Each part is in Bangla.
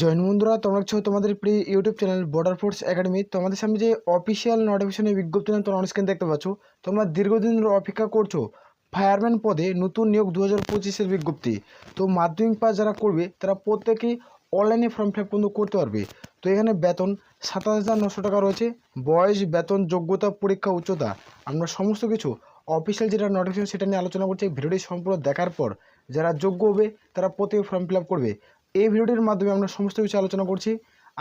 জয়েন বন্ধুরা, তোমরা হচ্ছে তোমাদের প্রিয় YouTube channel Border Force Academy তোমাদের সামনে যে অফিসিয়াল নোটিফিকেশনের বিজ্ঞপ্তি তোমরা স্ক্রিন দেখতে পাচ্ছ, তোমরা দীর্ঘদিন অপেক্ষা করছ ফায়ারম্যান পদে নতুন নিয়োগ দু হাজার পঁচিশের বিজ্ঞপ্তি। তো মাধ্যমিক পাস যারা করবে, তারা প্রত্যেকেই অনলাইনে ফর্ম ফিল আপ করতে পারবে। তো এখানে বেতন সাতাশ হাজার নশো টাকা রয়েছে, বয়স, বেতন, যোগ্যতা, পরীক্ষা, উচ্চতা, আমরা সমস্ত কিছু অফিসিয়াল যেটা নোটিফিকেশন সেটা নিয়ে আলোচনা করছি, ভিডিওটি সম্পূর্ণ দেখার পর যারা যোগ্য হবে, তারা প্রত্যেকে ফর্ম ফিল করবে। এই ভিডিওটির মাধ্যমে আমরা সমস্ত কিছু আলোচনা করছি।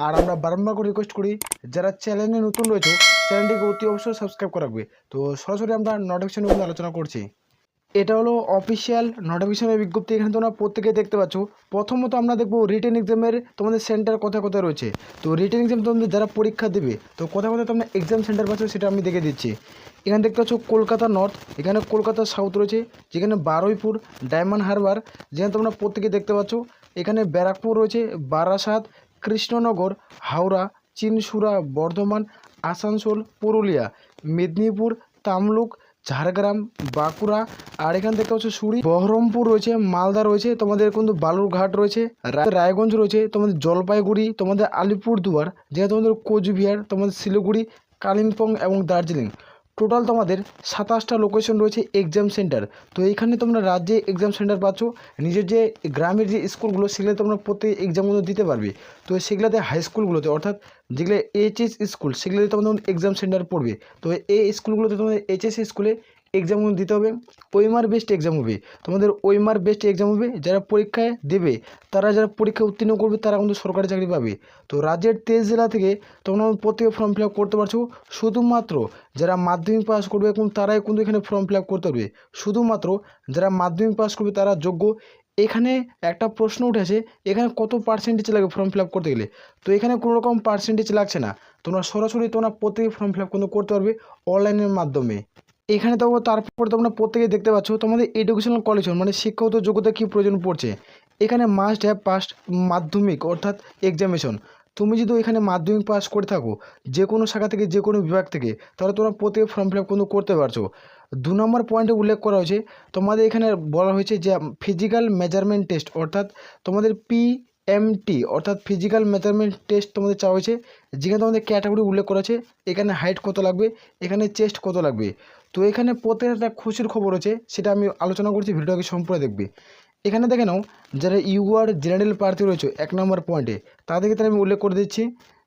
আর আমরা বারম্বার করে রিকোয়েস্ট করি, যারা চ্যানেলে নতুন রয়েছে চ্যানেলটিকে অতি অবশ্যই সাবস্ক্রাইব করে রাখবে। তো সরাসরি আমরা নোটিফিকেশনের মধ্যে আলোচনা করছি। এটা হলো অফিসিয়াল নোটিফিকেশনের বিজ্ঞপ্তি। এখানে তোমরা প্রত্যেকে দেখতে পাচ্ছ। প্রথমত আমরা দেখব রিটেন এক্সামের তোমাদের সেন্টার কোথায় কোথায় রয়েছে। তো রিটেন এক্সাম তোমাদের যারা পরীক্ষা দেবে, তো কোথায় কোথায় তোমরা এক্সাম সেন্টার পাচ্ছ সেটা আমি দেখে দিচ্ছি। এখানে দেখতে পাচ্ছ কলকাতা নর্থ এখানে কলকাতা সাউথ রয়েছে, যেখানে বারুইপুর ডায়মন্ড হারবার যেখানে তোমরা প্রত্যেকে দেখতে পাচ্ছ। এখানে ব্যারাকপুর রয়েছে বারাসাত, কৃষ্ণনগর, হাওড়া, চিনসুরা, বর্ধমান, আসানসোল, পুরুলিয়া, মেদিনীপুর, তামলুক, ঝাড়গ্রাম, বাঁকুড়া, আর এখান থেকে হচ্ছে সুরি, বহরমপুর রয়েছে, মালদা রয়েছে, তোমাদের কিন্তু বালুরঘাট রয়েছে রায়গঞ্জ রয়েছে, তোমাদের জলপাইগুড়ি, তোমাদের আলিপুরদুয়ার যেটা তোমাদের কোচবিহার, তোমাদের শিলিগুড়ি, কালিম্পং এবং দার্জিলিং। টোটাল তোমাদের সাতাশটা লোকেশন রয়েছে এক্সাম সেন্টার তো এখানে তোমরা রাজ্যে এক্সাম সেন্টার পাচ্ছ, নিজের যে গ্রামের যে স্কুলগুলো সেগুলো তোমরা প্রত্যেক এক্সামগুলো দিতে পারবে। তো সেগুলোতে হাই স্কুলগুলোতে অর্থাৎ যেগুলো এইচএস স্কুল সেগুলোতে তোমাদের এক্সাম সেন্টার পড়বে। তো এই স্কুলগুলোতে তোমাদের এইচএস স্কুলে এক্সামগুলো দিতে হবে। ওইমার বেস্ট এক্সাম হবে। তোমাদের ওইমার বেস্ট এক্সাম হবে, যারা পরীক্ষায় দেবে, তারা যারা পরীক্ষা উত্তীর্ণ করবে, তারা কিন্তু সরকারি চাকরি পাবে। তো রাজ্যের তেইশ জেলা থেকে তোমরা প্রত্যেকে ফর্ম ফিল করতে পারছ। শুধুমাত্র যারা মাধ্যমিক পাস করবে এবং তারাই কিন্তু এখানে ফর্ম ফিল করতে পারবে। শুধুমাত্র যারা মাধ্যমিক পাস করবে, তারা যোগ্য। এখানে একটা প্রশ্ন উঠেছে এখানে কত পার্সেন্টেজ লাগবে ফর্ম ফিল করতে গেলে? তো এখানে কোনো রকম পার্সেন্টেজ লাগছে না। তোমরা সরাসরি তোমরা প্রত্যেকে ফর্ম ফিল কিন্তু করতে পারবে অনলাইনের মাধ্যমে। এখানে তো তারপর তোমরা প্রত্যেকে দেখতে পাচ্ছ, তোমাদের এডুকেশনাল কোয়ালিফিকেশন মানে শিক্ষাগত যোগ্যতা কী প্রয়োজন পড়ছে? এখানে মাস্ট হ্যাভ পাস্ট মাধ্যমিক, অর্থাৎ এক্সামিনেশন তুমি যদি এখানে মাধ্যমিক পাস করে থাকো যে কোনো শাখা থেকে যে কোনো বিভাগ থেকে, তাহলে তোমরা প্রত্যেকে ফর্ম ফিল আপ কিন্তু করতে পারছ। দু নম্বর পয়েন্টে উল্লেখ করা হয়েছে, তোমাদের এখানে বলা হয়েছে যে ফিজিক্যাল মেজারমেন্ট টেস্ট অর্থাৎ তোমাদের পি এমটি অর্থাৎ ফিজিক্যাল মেজারমেন্ট টেস্ট তোমাদের চাওয়া হয়েছে। যেখানে তোমাদের ক্যাটাগরি উল্লেখ করা আছে, এখানে হাইট কত লাগবে, এখানে চেস্ট কত লাগবে। তো এখানে প্রত্যেক একটা খুশির খবর আছে, সেটা আমি আলোচনা করছি ভিডিওকে সম্পূর্ণ দেখবে। এখানে দেখে নাও, যারা ইউআর জেনারেল প্রার্থী রয়েছে, এক নম্বর পয়েন্টে, তাদের ক্ষেত্রে আমি উল্লেখ করে দিচ্ছি,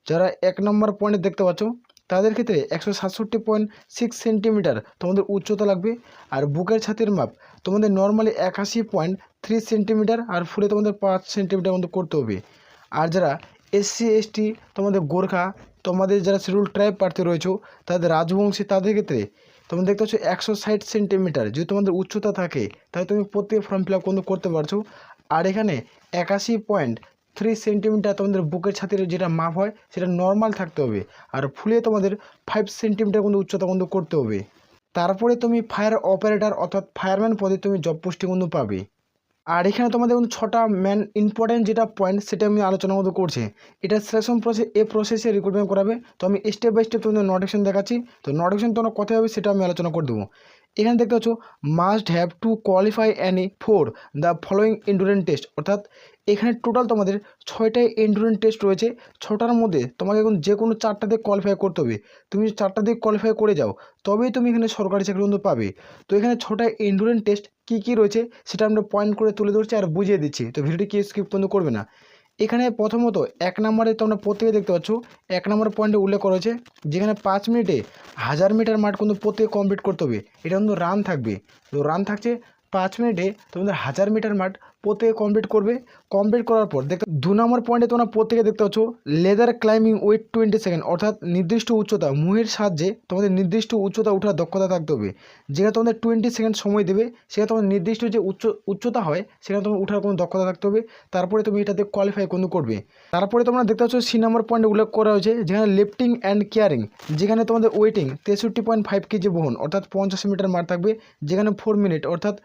যারা এক নম্বর পয়েন্টে দেখতে পাচ্ছ, তাদের ক্ষেত্রে একশো সাতষট্টি পয়েন্ট সিক্স সেন্টিমিটার তোমাদের উচ্চতা লাগবে, আর বুকের ছাতির মাপ তোমাদের নর্মালি একাশি পয়েন্ট থ্রি সেন্টিমিটার, আর ফুলে তোমাদের পাঁচ সেন্টিমিটার মতো করতে হবে। আর যারা এসসি এসটি তোমাদের গোর্খা, তোমাদের যারা শিডিউল ট্রাইব প্রার্থী রয়েছে, তাদের রাজবংশী, তাদের ক্ষেত্রে তুমি দেখতে পাচ্ছ একশো ষাট সেন্টিমিটার যদি তোমাদের উচ্চতা থাকে, তাহলে তুমি প্রত্যেক ফর্ম ফিল আপ কিন্তু করতে পারছ। আর এখানে একাশি পয়েন্ট থ্রি সেন্টিমিটার তোমাদের বুকের ছাতির যেটা মাপ হয়, সেটা নর্মাল থাকতে হবে। আর ফুলে তোমাদের ফাইভ সেন্টিমিটার কিন্তু উচ্চতা কিন্তু করতে হবে। তারপরে তুমি ফায়ার অপারেটর অর্থাৎ ফায়ারম্যান পদে তুমি জব পোস্টিং কিন্তু পাবে। আর এখানে তোমাদের কিন্তু ছটা মেন ইম্পর্টেন্ট যেটা পয়েন্ট সেটা আমি আলোচনার মতো করছি। এটা সেশন প্রসেস এ প্রসেসে রিক্রুটমেন্ট করাবে। তো আমি স্টেপ বাই স্টেপ তোমাদের নোটিফিকেশন দেখাচ্ছি। তো নোটিফিকেশন তোমরা কোথায় হবে সেটা আমি আলোচনা করে দেবো। এখানে দেখতে পাচ্ছ must have to qualify any four the following endurance test অর্থাৎ এখানে টোটাল তোমাদের ছয়টাই এন্ডুরেন্স টেস্ট রয়েছে। ছটার মধ্যে তোমাকে এখন যে কোনো চারটা দিয়ে কোয়ালিফাই করতে হবে। তুমি চারটা দিয়ে কোয়ালিফাই করে যাও, তবেই তুমি এখানে সরকারি চাকরি কিন্তু পাবে। তো এখানে ছটা এন্ডুরেন্স টেস্ট কী কী রয়েছে, সেটা আমরা পয়েন্ট করে তুলে ধরছি আর বুঝিয়ে দিচ্ছি। তো ভিডিওটি কি স্কিপ পর্যন্ত করবে না। এখানে প্রথমত এক নম্বরে তোমরা প্রত্যেকে দেখতে পাচ্ছ, এক নম্বর পয়েন্টে উল্লেখ করেছে যেখানে পাঁচ মিনিটে হাজার মিটার মাঠ কিন্তু প্রত্যেকে কমপ্লিট করতে হবে। এটা কিন্তু রান থাকবে। তো রান থাকছে পাঁচ মিনিটে তোমাদের হাজার মিটার মাঠ প্রত্যেকে কমপ্লিট করবে। কমপ্লিট করার পর দেখতে দু নম্বর পয়েন্টে তোমরা প্রত্যেকে দেখতে পাচ্ছ ladder climbing weight twenty second অর্থাৎ নির্দিষ্ট উচ্চতা, মুহের সাহায্যে তোমাদের নির্দিষ্ট উচ্চতা ওঠার দক্ষতা থাকতে হবে। যেখানে তোমাদের টোয়েন্টি সেকেন্ড সময় দেবে সেখানে তোমাদের নির্দিষ্ট যে উচ্চ, উচ্চতা হয় সেখানে তোমার উঠার কোনো দক্ষতা থাকতে হবে। তারপরে তুমি এটাতে কোয়ালিফাই কিন্তু করবে। তারপরে তোমরা দেখতে পাচ্ছ, সি নম্বর পয়েন্টে উল্লেখ করা হয়েছে, যেখানে লিফটিং অ্যান্ড কেয়ারিং যেখানে তোমাদের ওয়েটিং তেষট্টি পয়েন্ট ফাইভ কেজি বহন, অর্থাৎ পঞ্চাশ মিটার মার থাকবে, যেখানে ফোর মিনিট অর্থাৎ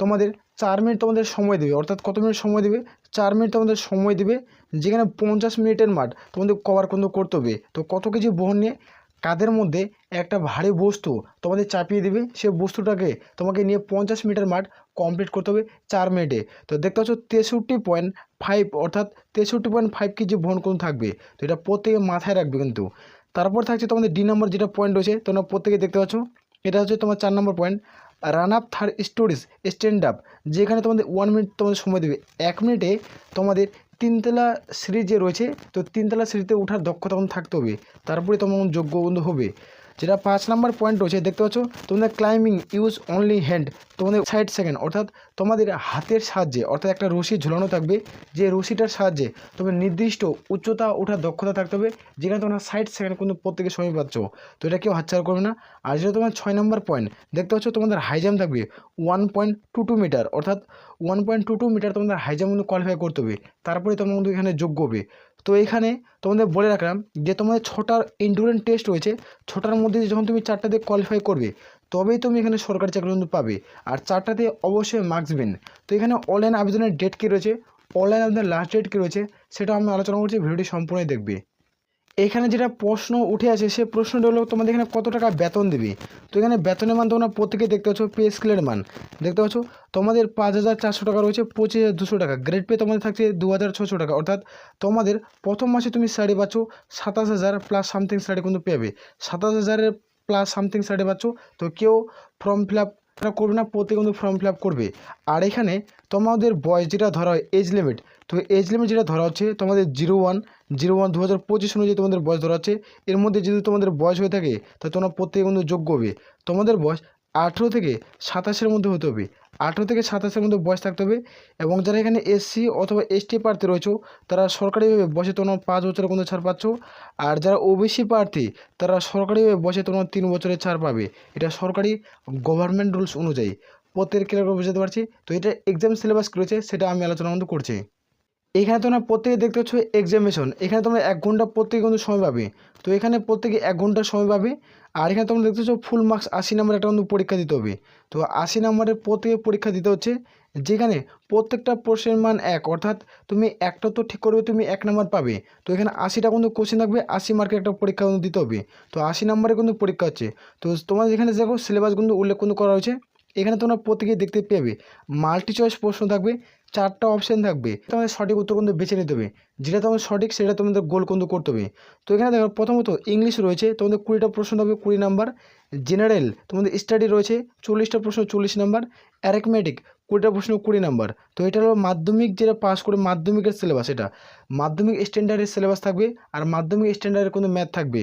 তোমাদের চার মিনিট তোমাদের সময় দেবে, অর্থাৎ কত মিনিট সময় দেবে? চার মিনিট তোমাদের সময় দেবে, যেখানে পঞ্চাশ মিনিটের মাঠ, তোমাদের কভার কিন্তু করতে হবে। তো কত কেজি বহন নিয়ে কাদের মধ্যে একটা ভারী বস্তু তোমাদের চাপিয়ে দেবে, সে বস্তুটাকে তোমাকে নিয়ে পঞ্চাশ মিটার মাঠ কমপ্লিট করতে হবে চার মিনিটে। তো দেখতে পাচ্ছ তেষট্টি পয়েন্ট ফাইভ অর্থাৎ তেষট্টি পয়েন্ট ফাইভ কেজি বহন করুন থাকবে। তো এটা প্রত্যেকে মাথায় রাখবে কিন্তু। তারপর থাকছে তোমাদের ডি নম্বর যেটা পয়েন্ট রয়েছে, তোমরা প্রত্যেকে দেখতে পাচ্ছ, এটা হচ্ছে তোমার চার নম্বর point run up third storeys stand up যেখানে তোমাদের ওয়ান মিনিট তোমাদের সময় দেবে। এক মিনিটে তোমাদের তিনতলা সিঁড়ি যে রয়েছে, তো তিনতলা সিঁড়িতে ওঠার দক্ষতা তখন থাকতে হবে। তারপরে তোমার যোগ্য বন্ধু হবে। যেটা পাঁচ নাম্বার পয়েন্ট রয়েছে, দেখতে পাচ্ছ? তোমাদের ক্লাইম্বিং ইউজ অনলি হ্যান্ড তোমাদের সাইড সেকেন্ড অর্থাৎ তোমাদের হাতের সাহায্যে, অর্থাৎ একটা রশি ঝুলানো থাকবে। যে রশিটার সাহায্যে তোমার নির্দিষ্ট উচ্চতা, ওঠার দক্ষতা থাকতে হবে, যেখানে তোমরা ষাট সেকেন্ড কিন্তু প্রত্যেকে সময় পাচ্ছ। তো এটা কেউ হাতছাড়া করবে না। আর যেটা তোমার ছয় নম্বর পয়েন্ট দেখতে পাচ্ছ তোমাদের হাই জাম্প থাকবে one point two two metre অর্থাৎ one point two two metre তোমাদের হাই জাম্প কিন্তু কোয়ালিফাই করতে হবে। তারপরে তোমার কিন্তু এখানে যোগ্য হবে তো এখানে তোমাদের বলে রাখলাম যে তোমাদের ছটার ইন্ডুরেন্ট টেস্ট রয়েছে। ছটার মধ্যে যখন তুমি চারটাতে কোয়ালিফাই করবে, তবেই তুমি এখানে সরকারি চাকরি কিন্তু পাবে। আর চারটাতে অবশ্যই মার্কস বেন তো এখানে অনলাইন আবেদনের ডেট কী রয়েছে? অনলাইন আবেদনের লাস্ট ডেট কী রয়েছে? সেটা আমি আলোচনা করছি, ভিডিওটি সম্পূর্ণই দেখবে। এখানে যেটা প্রশ্ন উঠে আছে সে প্রশ্নটা হলো, তোমাদের এখানে কত টাকা বেতন দেবে? তো এখানে বেতনের মান তোমরা প্রত্যেকে দেখতে পাচ্ছ, পে স্কেলের মান। দেখতে পাচ্ছ, তোমাদের পাঁচ হাজার চারশো টাকা রয়েছে, পঁচিশ হাজার দুশো টাকা। গ্রেড পে তোমাদের থাকছে দু হাজার ছশো টাকা। অর্থাৎ তোমাদের প্রথম মাসে তুমি স্যালারি পাচ্ছ সাতাশ হাজার প্লাস সামথিং স্যালারি কিন্তু পেবে সাতাশ হাজারের প্লাস সামথিং স্যালারি পাচ্ছ, তো কেউ ফর্ম ফিল আপ করবে না প্রত্যেকে কিন্তু ফর্ম ফিল করবে। আর এখানে তোমাদের বয়স যেটা ধরা হয় এজ লিমিট তো এজ লিমিট যেটা ধরা হচ্ছে, তোমাদের জিরো ওয়ান জিরো ওয়ান দু হাজার পঁচিশ অনুযায়ী তোমাদের বয়স ধরা হচ্ছে। এর মধ্যে যদি তোমাদের বয়স হয়ে থাকে, তাহলে তোমরা প্রত্যেকে কিন্তু যোগ্য হবে। তোমাদের বয়স আঠেরো থেকে সাতাশের মধ্যে হতে হবে। আঠেরো থেকে সাতাশের মধ্যে বয়স থাকতে হবে এবং যারা এখানে এসসি অথবা এসটি প্রার্থী রয়েছে, তারা সরকারিভাবে বসে তোমরা পাঁচ বছরের কিন্তু ছাড় পাচ্ছ। আর যারা ওবিসি প্রার্থী, তারা সরকারিভাবে বসে তোমরা তিন বছরের ছাড় পাবে। এটা সরকারি গভর্নমেন্ট রুলস অনুযায়ী। প্রত্যেক ক্লিয়ার বুঝতে পারছি? তো এটা এক্সাম সিলেবাস রয়েছে, সেটা আমি আলোচনা কিন্তু করছি। এখানে তোমরা প্রত্যেকে দেখতে পাচ্ছ এক্সামিনেশন এখানে তোমরা এক ঘণ্টা প্রত্যেকে কিন্তু সময় পাবে। তো এখানে প্রত্যেকে এক ঘণ্টা সময় পাবে। আর এখানে তোমরা দেখতে পাচ্ছ ফুল মার্কস আশি নম্বর একটা কিন্তু পরীক্ষা দিতে হবে। তো আশি নম্বরের প্রত্যেকে পরীক্ষা দিতে হচ্ছে, যেখানে প্রত্যেকটা প্রশ্নের মান এক, অর্থাৎ তুমি একটা তো ঠিক করবে, তুমি এক নম্বর পাবে। তো এখানে আশিটা কিন্তু কোশ্চেন থাকবে, আশি মার্কের একটা পরীক্ষা কিন্তু দিতে হবে। তো আশি নম্বরে কিন্তু পরীক্ষা হচ্ছে। তো তোমাদের এখানে দেখো সিলেবাস কিন্তু উল্লেখ কিন্তু করা হয়েছে। এখানে তোমরা প্রত্যেকে দেখতে পেবে মাল্টি চয়েস প্রশ্ন থাকবে চারটা অপশান থাকবে। তোমাদের সঠিক উত্তর কিন্তু বেছে নিতে হবে। যেটা তোমাদের সঠিক, সেটা তোমাদের গোল কিন্তু করতে হবে। তো এখানে দেখো, প্রথমত ইংলিশ রয়েছে। তোমাদের কুড়িটা প্রশ্ন থাকবে, কুড়ি নাম্বার জেনারেল তোমাদের স্টাডি রয়েছে, চল্লিশটা প্রশ্ন, চল্লিশ নাম্বার অ্যারেকমেটিক কুড়িটা প্রশ্ন, কুড়ি নাম্বার তো এটা হলো মাধ্যমিক যেটা পাস করে মাধ্যমিকের সিলেবাস এটা। মাধ্যমিক স্ট্যান্ডার্ডের সিলেবাস থাকবে আর মাধ্যমিক স্ট্যান্ডার্ডের কিন্তু ম্যাথ থাকবে।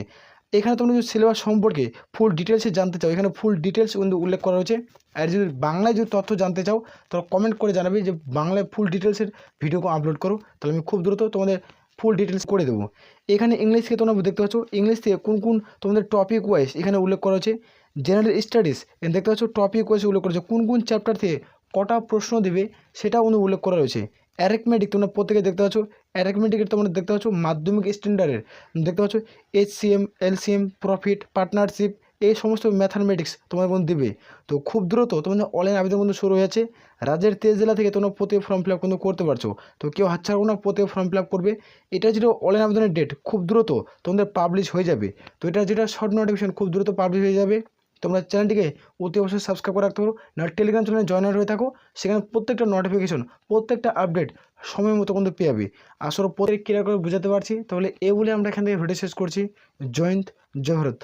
এখানে তোমরা যদি সিলেবাস সম্পর্কে ফুল ডিটেলসে জানতে চাও, এখানে ফুল ডিটেলস কিন্তু উল্লেখ করা হয়েছে আর যদি বাংলায় যদি তথ্য জানতে চাও, তাহলে কমেন্ট করে জানাবে যে বাংলায় ফুল ডিটেলসের ভিডিও আপলোড করো। তাহলে আমি খুব দ্রুত তোমাদের ফুল ডিটেলস করে দেবো। এখানে ইংলিশকে তোমরা দেখতে পাচ্ছ ইংলিশ থেকে কোন কোন তোমাদের টপিক ওয়াইজ এখানে উল্লেখ করা হয়েছে জেনারেল স্টাডিজ এখানে দেখতে পাচ্ছ টপিক ওয়াইজ উল্লেখ করা কোন কোন চ্যাপ্টার থেকে কটা প্রশ্ন দেবে, সেটাও কিন্তু উল্লেখ করা রয়েছে। অ্যারেকমেটিক তোমরা প্রত্যেকে দেখতে পাচ্ছ। অ্যারেকমেটিকের তোমরা দেখতে পাচ্ছ মাধ্যমিক স্ট্যান্ডার্ডের দেখতে পাচ্ছ H C M LCM profit partnership এই সমস্ত ম্যাথামেটিক্স তোমার মধ্যে দেবে। তো খুব দ্রুত তোমাদের অনলাইন আবেদন কিন্তু শুরু হয়েছে। রাজ্যের তেইশ জেলা থেকে তোমরা প্রতি ফর্ম ফিল আপ কিন্তু করতে পারছ। তো কেউ হাতছাড়া না, প্রত্যেক ফর্ম ফিল আপ করবে। এটা যেটা অনলাইন আবেদনের ডেট খুব দ্রুত তোমাদের পাবলিশ হয়ে যাবে। তো এটা যেটা শর্ট নোটিফিকেশন খুব দ্রুত পাবলিশ হয়ে যাবে। তোমরা চ্যানেলটিকে অতি অবশ্যই সাবস্ক্রাইব করে রাখতে পারো। না টেলিগ্রাম চ্যানেলে জয়েন হয়ে থাকো, সেখানে প্রত্যেকটা নোটিফিকেশন প্রত্যেকটা আপডেট সময় মতো কিন্তু পেয়ে যাবে। আসলে প্রত্যেক ক্রিয়া করে বুঝাতে পারছি, তাহলে এ বলে আমরা এখান থেকে ভিডিও শেষ করছি। জয়ন্ত জয় ভারত।